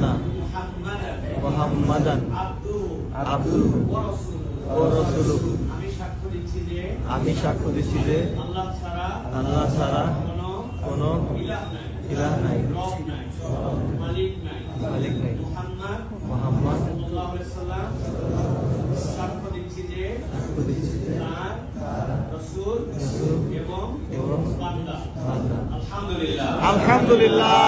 আন্না মুহাম্মাদান রাসূলুহু। আমি সাক্ষ্য দিচ্ছি যে আল্লাহ ছাড়া ছাড়া কোনো ইলাহ নাই। মালিক নাই। মুহাম্মদ সাক্ষ্য দিচ্ছি যে এবং আলহামদুলিল্লাহ।